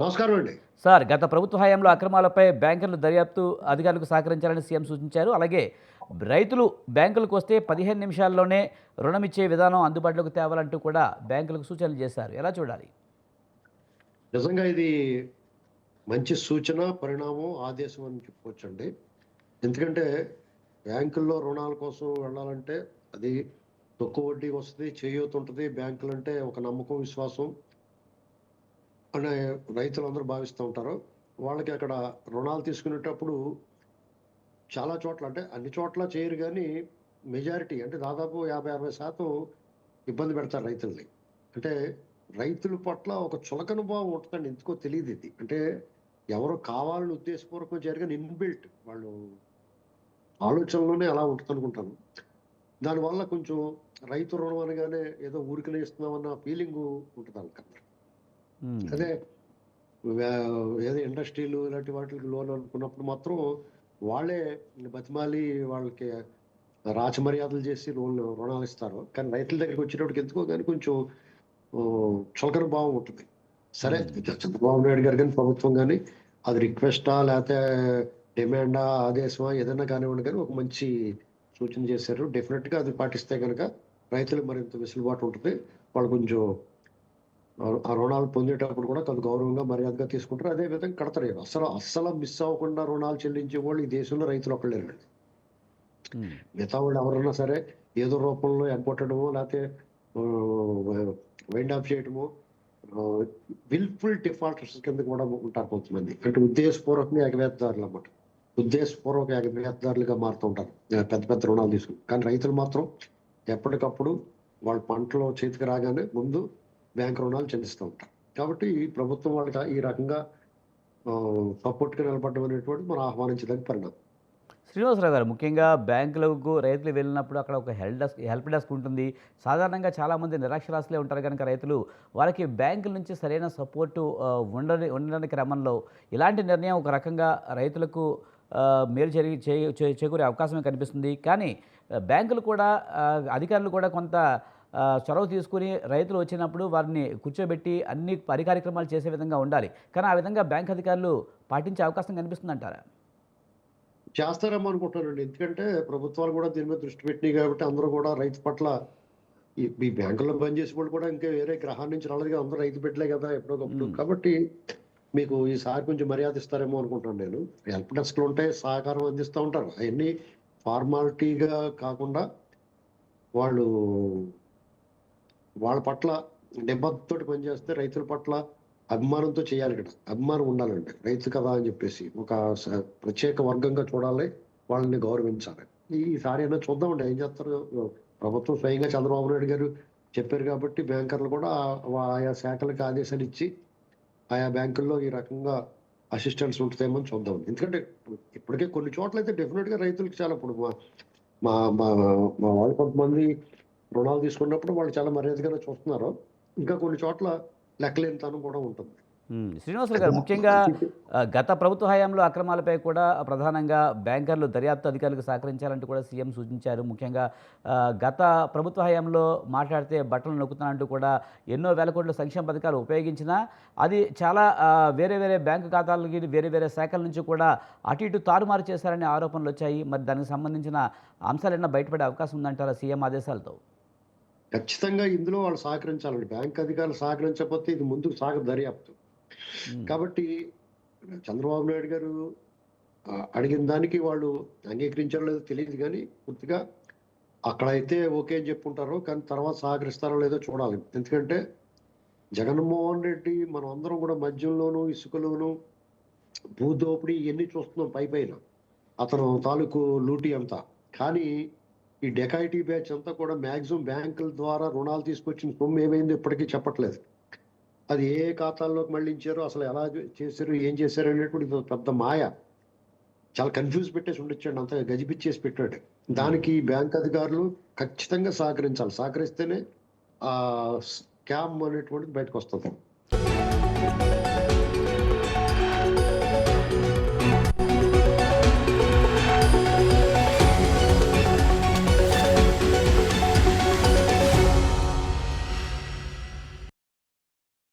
నమస్కారం అండి. సార్ గత ప్రభుత్వ హయాంలో అక్రమాలపై బ్యాంకులు దర్యాప్తు అధికారులకు సహకరించాలని సీఎం సూచించారు. అలాగే రైతులు బ్యాంకులకు వస్తే పదిహేను నిమిషాల్లోనే రుణం ఇచ్చే విధానం అందుబాటులోకి తేవాలంటూ కూడా బ్యాంకులకు సూచనలు చేశారు. ఎలా చూడాలి? నిజంగా ఇది మంచి సూచన పరిణామం ఆదేశం అని చెప్పుకోవచ్చండి. ఎందుకంటే బ్యాంకుల్లో రుణాల కోసం వెళ్ళాలంటే అది తక్కువ వడ్డీకి వస్తుంది చేయూత ఉంటుంది. బ్యాంకులు అంటే ఒక నమ్మకం విశ్వాసం. అనే రైతులందరూ భావిస్తూ ఉంటారు. వాళ్ళకి అక్కడ రుణాలు తీసుకునేటప్పుడు చాలా చోట్ల అంటే అన్ని చోట్ల చేయరు కానీ మెజారిటీ అంటే దాదాపు యాభై అరవై శాతం ఇబ్బంది పెడతారు రైతుల్ని. అంటే రైతుల పట్ల ఒక చులకన భావం ఉంటుందండి. ఎందుకో తెలియదు ఇది. అంటే ఎవరు కావాలని ఉద్దేశపూర్వకం జరిగిన ఇన్బిల్ట్ వాళ్ళు ఆలోచనలోనే అలా ఉంటుంది అనుకుంటాను దానివల్ల కొంచెం రైతు రుణం అనగానే ఏదో ఊరికనే ఇస్తున్నామన్న ఫీలింగ్ ఉంటుంది వాళ్ళకి అదే వే- ఏదో ఇండస్ట్రీలు ఇలాంటి వాటికి లోన్ అనుకున్నప్పుడు మాత్రం వాళ్ళే బతిమాలి వాళ్ళకి రాచమర్యాదలు చేసి లోన్ రుణాలు ఇస్తారు. కానీ రైతుల దగ్గరికి వచ్చేటప్పటికి ఎందుకో కానీ కొంచెం చులకన భావం ఉంటుంది. సరే ఇక చంద్రబాబు నాయుడు గారు కానీ ప్రభుత్వం కానీ అది రిక్వెస్టా లేకపోతే డిమాండా ఆదేశమా ఏదైనా కానివ్వండి కానీ ఒక మంచి సూచన చేశారు. డెఫినెట్గా అది పాటిస్తే కనుక రైతులకు మరింత వెసులుబాటు ఉంటుంది. వాళ్ళు కొంచెం ఆ- రుణాలు పొందేటప్పుడు కూడా కొంత గౌరవంగా మర్యాదగా తీసుకుంటారు. అదే విధంగా కడతారు. అసలు అస్సలు మిస్ అవ్వకుండా రుణాలు చెల్లించే వాళ్ళు ఈ దేశంలో రైతులు ఒకళ్ళేనండి ఉమ్, మిగతా వాళ్ళు ఎవరన్నా సరే ఏదో రూపంలో ఎగ్గొట్టడమో లేకపోతే వైండ్ ఆఫ్ చేయడమో విల్ఫుల్ డిఫాల్టర్స్ కింద కూడా ఉంటారు కొంతమంది. అంటే ఉద్దేశపూర్వకంగా ఎగవేతదారులు అన్నమాట. ఉద్దేశపూర్వక ఎగవేతదారులుగా మారుతూ ఉంటారు. పెద్ద పెద్ద రుణాలు తీసుకుని. కానీ రైతులు మాత్రం ఎప్పటికప్పుడు వాళ్ళ పంటలో చేతికి రాగానే ముందు బ్యాంక్ రుణాలు చెల్లిస్తూ. ఉంటారు కాబట్టి ప్రభుత్వం వాళ్ళకి ఈ రకంగా సపోర్ట్గా నిలబడడం అనేటువంటి మనం ఆహ్వానించడానికి పరిణామం. శ్రీనివాసరావు గారు ముఖ్యంగా బ్యాంకులకు రైతులు వెళ్ళినప్పుడు అక్కడ ఒక హెల్ప్ డెస్క్ హెల్ప్ డెస్క్ ఉంటుంది. సాధారణంగా చాలామంది నిరక్షరాస్యులే ఉంటారు కనుక రైతులు వారికి బ్యాంకుల నుంచి సరైన సపోర్టు ఉండని ఉండని క్రమంలో ఇలాంటి నిర్ణయం ఒక రకంగా రైతులకు మేలు జరిగి చేకూరే అవకాశమే కనిపిస్తుంది. కానీ బ్యాంకులు కూడా అధికారులు కూడా కొంత చొరవ తీసుకుని రైతులు వచ్చినప్పుడు వారిని కూర్చోబెట్టి అన్ని పరికార్యక్రమాలు చేసే విధంగా ఉండాలి. కానీ ఆ విధంగా బ్యాంక్ అధికారులు పాటించే అవకాశం కనిపిస్తుందంటారా? చేస్తారేమో అనుకుంటున్నానండి. ఎందుకంటే ప్రభుత్వాలు కూడా దీని మీద దృష్టి పెట్టినాయి కాబట్టి అందరూ కూడా రైతు పట్ల ఈ బ్యాంకుల్లో పనిచేసే వాళ్ళు కూడా ఇంకా వేరే గ్రహాన్ని నుంచి రాలేదుగా అందరూ రైతు బిడ్డలే కదా మ్మ్. కాబట్టి మీకు ఈసారి కొంచెం మర్యాద ఇస్తారేమో అనుకుంటున్నాను నేను. హెల్ప్ డెస్క్లు ఉంటాయి సహకారం అందిస్తూ ఉంటారు. అవన్నీ ఫార్మాలిటీగా కాకుండా వాళ్ళు వాళ్ళ పట్ల నిబద్ధతోటి పనిచేస్తే రైతుల పట్ల అభిమానంతో చేయాలి ఇక్కడ అభిమానం ఉండాలండి రైతు కదా అని చెప్పేసి ఒక ప్రత్యేక వర్గంగా చూడాలి వాళ్ళని గౌరవించాలి. ఈసారి అయినా చూద్దామండి. ఏం చేస్తారు? ప్రభుత్వం స్వయంగా చంద్రబాబు నాయుడు గారు చెప్పారు కాబట్టి బ్యాంకర్లు కూడా ఆయా శాఖలకు ఆదేశాలు ఇచ్చి ఆయా బ్యాంకుల్లో ఈ రకంగా అసిస్టెంట్స్ ఉంటుందేమో చూద్దాం. ఎందుకంటే ఇప్పటికే కొన్ని చోట్ల అయితే డెఫినెట్గా రైతులకు చాలా ఇప్పుడు మా మా మా మా వాళ్ళు కొంతమంది రుణాలు తీసుకున్నప్పుడు వాళ్ళు చాలా మర్యాదగానే చూస్తున్నారు. ఇంకా కొన్ని చోట్ల లెక్కలేనితనం కూడా ఉంటుంది. ఉమ్, శ్రీనివాసరావు గారు ముఖ్యంగా గత ప్రభుత్వ హయాంలో అక్రమాలపై కూడా ప్రధానంగా బ్యాంకర్లు దర్యాప్తు అధికారులకు సహకరించాలంటూ కూడా సీఎం సూచించారు. ముఖ్యంగా గత ప్రభుత్వ హయాంలో మాట్లాడితే బట్టలు నొక్కుతానంటూ కూడా ఎన్నో వేల కోట్ల సంక్షేమ పథకాలు ఉపయోగించినా అది చాలా వేరే వేరే బ్యాంకు ఖాతాలకి వేరే వేరే శాఖల నుంచి కూడా అటు ఇటు తారుమారు చేశారనే ఆరోపణలు వచ్చాయి. మరి దానికి సంబంధించిన అంశాలు ఏమైనా బయటపడే అవకాశం ఉందంటారా సీఎం ఆదేశాలతో? ఖచ్చితంగా ఇందులో వాళ్ళు సహకరించాలండి. బ్యాంక్ అధికారులు సహకరించకపోతే ఇది ముందుకు సాగ దర్యాప్తు. కాబట్టి చంద్రబాబు నాయుడు గారు అడిగిన దానికి వాళ్ళు అంగీకరించారో లేదో తెలియదు కానీ పూర్తిగా అక్కడైతే ఓకే అని చెప్పుంటారు కానీ తర్వాత సహకరిస్తారో లేదో చూడాలి. ఎందుకంటే జగన్మోహన్ రెడ్డి మనం అందరం కూడా మద్యంలోను ఇసుకలోను భూదోపిడీ ఇవన్నీ చూస్తున్నాం పై పైన. అతను తాలూకు లూటీ అంతా. కానీ ఈ డెకాయిటీ బ్యాచ్ అంతా కూడా మ్యాక్సిమం బ్యాంకుల ద్వారా రుణాలు తీసుకొచ్చిన సొమ్ము ఏమైందో ఇప్పటికీ చెప్పట్లేదు. అది ఏ ఏ ఖాతాల్లోకి మళ్ళించారు అసలు ఎలా చేశారు ఏం చేశారు అనేటువంటి ఇది పెద్ద మాయ. చాలా కన్ఫ్యూజ్ పెట్టేసి ఉండొచ్చాడు అంతగా గజిపిచ్చేసి పెట్టాడు. దానికి బ్యాంక్ అధికారులు ఖచ్చితంగా సహకరించాలి. సహకరిస్తేనే ఆ స్కామ్ అనేటువంటిది బయటకు వస్తుంది.